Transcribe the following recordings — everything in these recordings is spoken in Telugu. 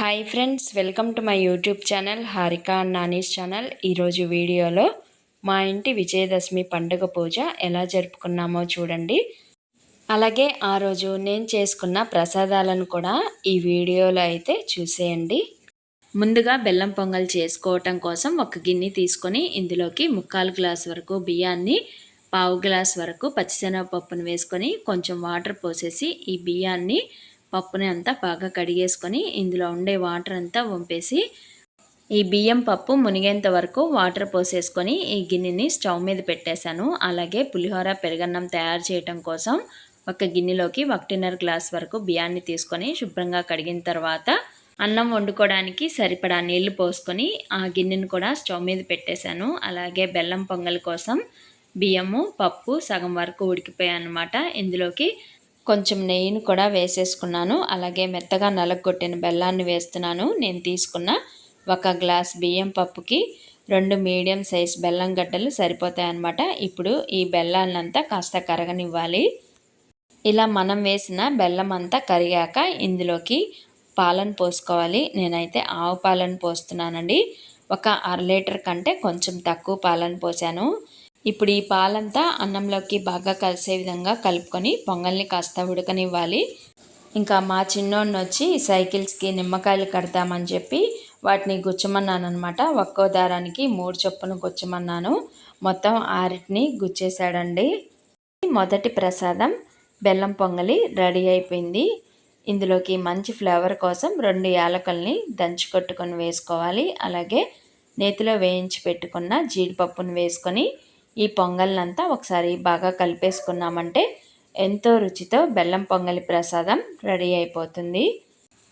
Hi friends welcome to my YouTube channel Harika and Nani's channel ఈరోజు వీడియోలో మా ఇంటి విజయదశమి పండుగ పూజ ఎలా జరుపుకున్నామో చూడండి. అలాగే ఆ రోజు నేను చేసుకున్న ప్రసాదాలను కూడా ఈ వీడియోలో అయితే చూసేయండి. ముందుగా బెల్లం పొంగల్ చేసుకోవటం కోసం ఒక గిన్నె తీసుకొని ఇందులోకి ముక్కాలు గ్లాస్ వరకు బియ్యాన్ని పావు గ్లాస్ వరకు పచ్చిశనగపప్పును వేసుకొని కొంచెం వాటర్ పోసేసి ఈ బియ్యాన్ని పప్పుని అంతా బాగా కడిగేసుకొని ఇందులో ఉండే వాటర్ అంతా వంపేసి ఈ బియ్యం పప్పు మునిగేంత వరకు వాటర్ పోసేసుకొని ఈ గిన్నెని స్టవ్ మీద పెట్టేశాను. అలాగే పులిహోర పెరగన్నం తయారు చేయటం కోసం ఒక గిన్నెలోకి ఒకటిన్నర గ్లాస్ వరకు బియ్యాన్ని తీసుకొని శుభ్రంగా కడిగిన తర్వాత అన్నం వండుకోవడానికి సరిపడా నీళ్ళు పోసుకొని ఆ గిన్నెను కూడా స్టవ్ మీద పెట్టేశాను. అలాగే బెల్లం పొంగల్ కోసం బియ్యము పప్పు సగం వరకు ఉడికిపోయాయి అనమాట ఇందులోకి కొంచెం నెయ్యిని కూడా వేసేసుకున్నాను. అలాగే మెత్తగా నలగొట్టిన బెల్లాన్ని వేస్తున్నాను. నేను తీసుకున్న ఒక గ్లాస్ బియ్యం పప్పుకి రెండు మీడియం సైజ్ బెల్లం గడ్డలు సరిపోతాయన్నమాట. ఇప్పుడు ఈ బెల్లాన్నంతా కాస్త కరగనివ్వాలి. ఇలా మనం వేసిన బెల్లం అంతా కరిగాక ఇందులోకి పాలను పోసుకోవాలి. నేనైతే ఆవు పాలను పోస్తున్నానండి. ఒక అర లీటర్ కంటే కొంచెం తక్కువ పాలను పోసాను. ఇప్పుడు ఈ పాలంతా అన్నంలోకి బాగా కలిసే విధంగా కలుపుకొని పొంగల్ని కాస్త ఉడకనివ్వాలి. ఇంకా మా చిన్నోడిని వచ్చి సైకిల్స్కి నిమ్మకాయలు కడతామని చెప్పి వాటిని గుచ్చమన్నాను అనమాట ఒక్కో దారానికి మూడు చొప్పున గుచ్చమన్నాను. మొత్తం ఆరిటిని గుచ్చేసాడండి మొదటి ప్రసాదం బెల్లం పొంగలి రెడీ అయిపోయింది. ఇందులోకి మంచి ఫ్లేవర్ కోసం రెండు యాలకల్ని దంచి కొట్టుకొని వేసుకోవాలి. అలాగే నేతిలో వేయించి పెట్టుకున్న జీడిపప్పును వేసుకొని ఈ పొంగల్నంతా ఒకసారి బాగా కలిపేసుకున్నామంటే ఎంతో రుచితో బెల్లం పొంగలి ప్రసాదం రెడీ అయిపోతుంది.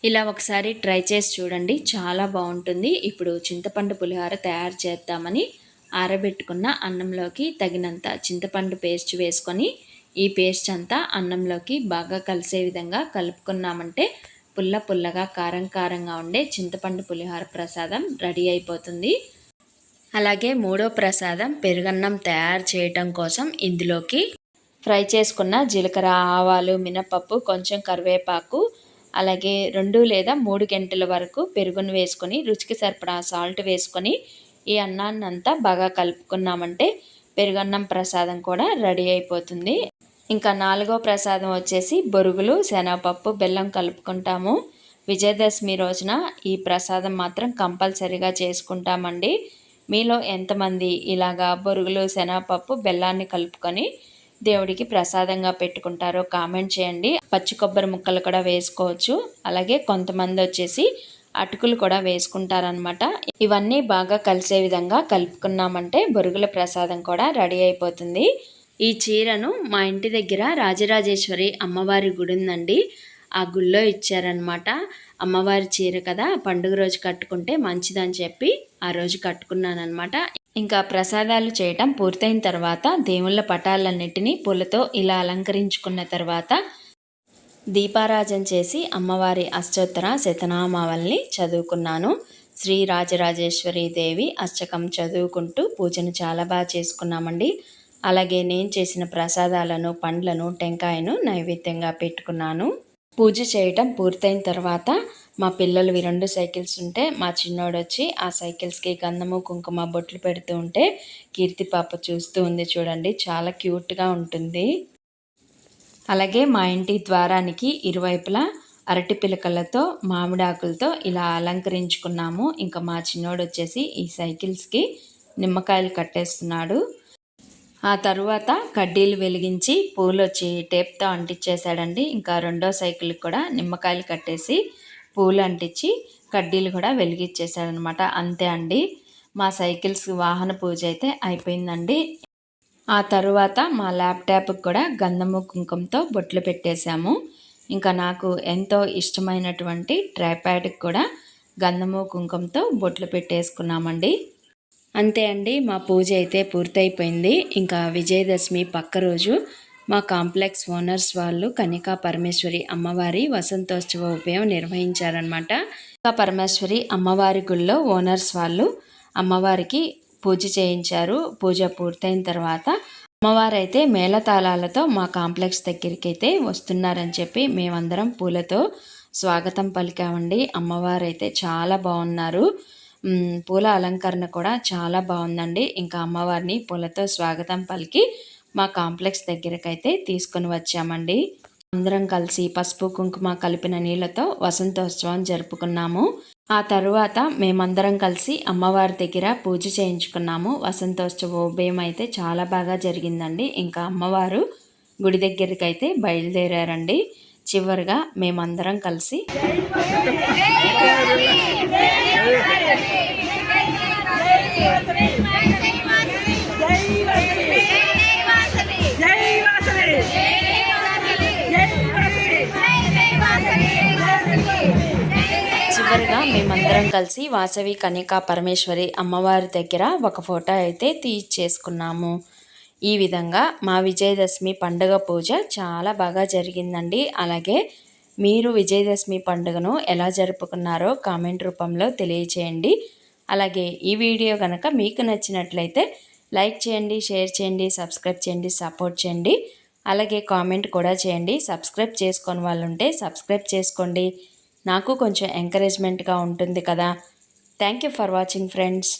ఇలా ఒకసారి ట్రై చేసి చూడండి. చాలా బాగుంటుంది. ఇప్పుడు చింతపండు పులిహోర తయారు చేద్దామని ఆరబెట్టుకున్న అన్నంలోకి తగినంత చింతపండు పేస్ట్ వేసుకొని ఈ పేస్ట్ అంతా అన్నంలోకి బాగా కలిసే విధంగా కలుపుకున్నామంటే పుల్ల పుల్లగా కారం కారంగా ఉండే చింతపండు పులిహోర ప్రసాదం రెడీ అయిపోతుంది. అలాగే మూడో ప్రసాదం పెరుగన్నం తయారు చేయటం కోసం ఇందులోకి ఫ్రై చేసుకున్న జీలకర్ర ఆవాలు మినపప్పు కొంచెం కరివేపాకు అలాగే రెండు లేదా మూడు గంటల వరకు పెరుగును వేసుకొని రుచికి సరిపడా సాల్ట్ వేసుకొని ఈ అన్నాన్ని అంతా బాగా కలుపుకున్నామంటే పెరుగన్నం ప్రసాదం కూడా రెడీ అయిపోతుంది. ఇంకా నాలుగో ప్రసాదం వచ్చేసి బొరుగులు శనగపప్పు బెల్లం కలుపుకుంటాము. విజయదశమి రోజున ఈ ప్రసాదం మాత్రం కంపల్సరీగా చేసుకుంటామండి. మీలో ఎంతమంది ఇలాగా బొరుగులు శనగపప్పు బెల్లాన్ని కలుపుకొని దేవుడికి ప్రసాదంగా పెట్టుకుంటారో కామెంట్ చేయండి. పచ్చి కొబ్బరి ముక్కలు కూడా వేసుకోవచ్చు. అలాగే కొంతమంది వచ్చేసి అటుకులు కూడా వేసుకుంటారనమాట ఇవన్నీ బాగా కలిసే విధంగా కలుపుకున్నామంటే బొరుగుల ప్రసాదం కూడా రెడీ అయిపోతుంది. ఈ చీరను మా ఇంటి దగ్గర రాజరాజేశ్వరి అమ్మవారి గుడి ఉందండి ఆ గుళ్ళో ఇచ్చారనమాట అమ్మవారి చీర కదా పండుగ రోజు కట్టుకుంటే మంచిదని చెప్పి ఆ రోజు కట్టుకున్నాను అనమాట ఇంకా ప్రసాదాలు చేయటం పూర్తయిన తర్వాత దేవుళ్ళ పటాలన్నిటినీ పూలతో ఇలా అలంకరించుకున్న తర్వాత దీపారాజన చేసి అమ్మవారి అష్టోత్తర శతనామావల్ని చదువుకున్నాను. శ్రీ రాజరాజేశ్వరి దేవి అష్టకం చదువుకుంటూ పూజను చాలా బాగా చేసుకున్నామండి. అలాగే నేను చేసిన ప్రసాదాలను పండ్లను టెంకాయను నైవేద్యంగా పెట్టుకున్నాను. పూజ చేయటం పూర్తయిన తర్వాత మా పిల్లలు రెండు సైకిల్స్ ఉంటే మా చిన్నోడు వచ్చి ఆ సైకిల్స్కి గంధము కుంకుమ బొట్లు పెడుతూ ఉంటే కీర్తి పాప చూస్తూ ఉంది చూడండి. చాలా క్యూట్గా ఉంటుంది. అలాగే మా ఇంటి ద్వారానికి ఇరువైపులా అరటి పిలకలతో మామిడాకులతో ఇలా అలంకరించుకున్నాము. ఇంకా మా చిన్నోడు వచ్చేసి ఈ సైకిల్స్కి నిమ్మకాయలు కట్టేస్తున్నాడు. ఆ తరువాత కడ్డీలు వెలిగించి పూలు వచ్చి టేప్తో అంటించేశాడండి ఇంకా రెండో సైకిల్కి కూడా నిమ్మకాయలు కట్టేసి పూలు అంటించి కడ్డీలు కూడా వెలిగించేశాడనమాట అంతే అండి. మా సైకిల్స్ వాహన పూజ అయితే అయిపోయిందండి. ఆ తరువాత మా ల్యాప్టాప్కి కూడా గంధము కుంకుమతో బొట్లు పెట్టేశాము. ఇంకా నాకు ఎంతో ఇష్టమైనటువంటి ట్రైప్యాడ్కి కూడా గంధము కుంకుమతో బొట్లు పెట్టేసుకున్నామండి. అంతే అండి మా పూజ అయితే పూర్తయిపోయింది. ఇంకా విజయదశమి పక్క రోజు మా కాంప్లెక్స్ ఓనర్స్ వాళ్ళు కనికా పరమేశ్వరి అమ్మవారి వసంతోత్సవ ఉపయం నిర్వహించారనమాట కనికా పరమేశ్వరి అమ్మవారి గుళ్ళో ఓనర్స్ వాళ్ళు అమ్మవారికి పూజ చేయించారు. పూజ పూర్తయిన తర్వాత అమ్మవారైతే మేళతాళాలతో మా కాంప్లెక్స్ దగ్గరికి అయితే వస్తున్నారని చెప్పి మేమందరం పూలతో స్వాగతం పలికామండి. అమ్మవారు అయితే చాలా బాగున్నారు. పూల అలంకరణ కూడా చాలా బాగుందండి. ఇంకా అమ్మవారిని పూలతో స్వాగతం పలికి మా కాంప్లెక్స్ దగ్గరకైతే తీసుకొని వచ్చామండి. అందరం కలిసి పసుపు కుంకుమ కలిపిన నీళ్ళతో వసంతోత్సవం జరుపుకున్నాము. ఆ తరువాత మేమందరం కలిసి అమ్మవారి దగ్గర పూజ చేయించుకున్నాము. వసంతోత్సవ ఉభయం అయితే చాలా బాగా జరిగిందండి. ఇంకా అమ్మవారు గుడి దగ్గరికి అయితే బయలుదేరారండి. చివరిగా మేమందరం కలిసి చివరిగా మేమందరం కలిసి వాసవి కనికా పరమేశ్వరి అమ్మవారి దగ్గర ఒక ఫోటో అయితే తీర్చేసుకున్నాము ఈ విధంగా మా విజయదశమి పండుగ పూజ చాలా బాగా జరిగిందండి. అలాగే మీరు విజయదశమి పండుగను ఎలా జరుపుకున్నారో కామెంట్ రూపంలో తెలియచేయండి. అలాగే ఈ వీడియో కనుక మీకు నచ్చినట్లయితే లైక్ చేయండి షేర్ చేయండి సబ్స్క్రైబ్ చేయండి సపోర్ట్ చేయండి. అలాగే కామెంట్ కూడా చేయండి. సబ్స్క్రైబ్ చేసుకొని వాళ్ళు ఉంటే సబ్స్క్రైబ్ చేసుకోండి. నాకు కొంచెం ఎంకరేజ్మెంట్గా ఉంటుంది కదా. Thank you for watching friends.